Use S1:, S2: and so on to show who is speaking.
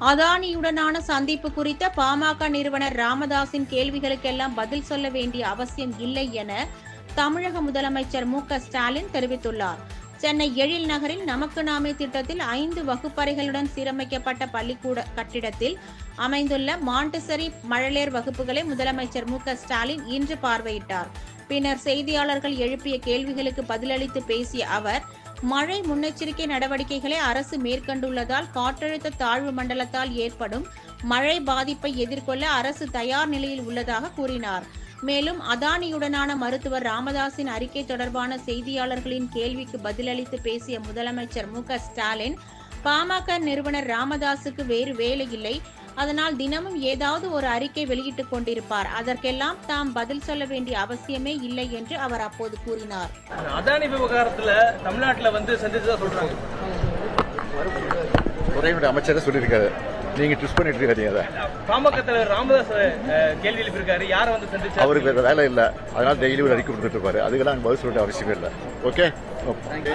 S1: அதானியுடனான சந்திப்பு குறித்த பாமக நிறுவனர் ராமதாஸின் கேள்விகளுக்கெல்லாம் பதில் சொல்ல வேண்டிய அவசியம் இல்லை என தமிழக முதலமைச்சர் மு ஸ்டாலின் தெரிவித்துள்ளார். சென்னை எழில் நகரில் நமக்கு நாமே திட்டத்தில் ஐந்து வகுப்பறைகளுடன் சீரமைக்கப்பட்ட பள்ளிக்கூட கட்டிடத்தில் அமைந்துள்ள மாண்டசரி மழலேர் வகுப்புகளை முதலமைச்சர் மு ஸ்டாலின் இன்று பார்வையிட்டார். பின்னர் செய்தியாளர்கள் எழுப்பிய கேள்விகளுக்கு பதிலளித்து பேசிய அவர் மழை முன்னெச்சரிக்கை நடவடிக்கைகளை அரசு மேற்கொண்டுள்ளதால் காற்றழுத்த தாழ்வு மண்டலத்தால் ஏற்படும் மழை பாதிப்பை எதிர்கொள்ள அரசு தயார் நிலையில் உள்ளதாக கூறினார். மேலும் அதானியுடனான மருத்துவர் ராமதாசின் அறிக்கை தொடர்பான செய்தியாளர்களின் கேள்விக்கு பதிலளித்து பேசிய முதலமைச்சர் மு க ஸ்டாலின் பாமக நிறுவனர் ராமதாஸுக்கு வேறு வேலை இல்லை அதனால் தினமும் ஏதாவது ஒரு அறிக்கை வெளியிட்டுக் கொண்டிருப்பார். அதற்கெல்லாம் தாம் பதில் சொல்ல வேண்டிய அவசியமே இல்லை என்று அவர் அப்போது கூறினார்.
S2: அதானி விவகாரத்துல தமிழ்நாட்டுல வந்து சந்திச்சதா சொல்றாங்க.
S3: துறையினுடைய அமைச்சரே சொல்லியிருக்காரு. நீங்க ட்விஸ்ட் பண்ணிட்டு இருக்காதீங்க அதை.
S2: பாமக தலைவர் ராமதாஸ் கேள்வி எழுப்பியிருக்காரு. யாரை வந்து சந்திச்சாரு?
S3: அவருக்கு வேற வேலை இல்லை. அதனால டெய்லி ஒரு அறிக்கை கொடுத்துட்டு இருப்பாரு. அதுக்கெல்லாம் பதில் சொல்ல அவசியமே இல்லை. ஓகே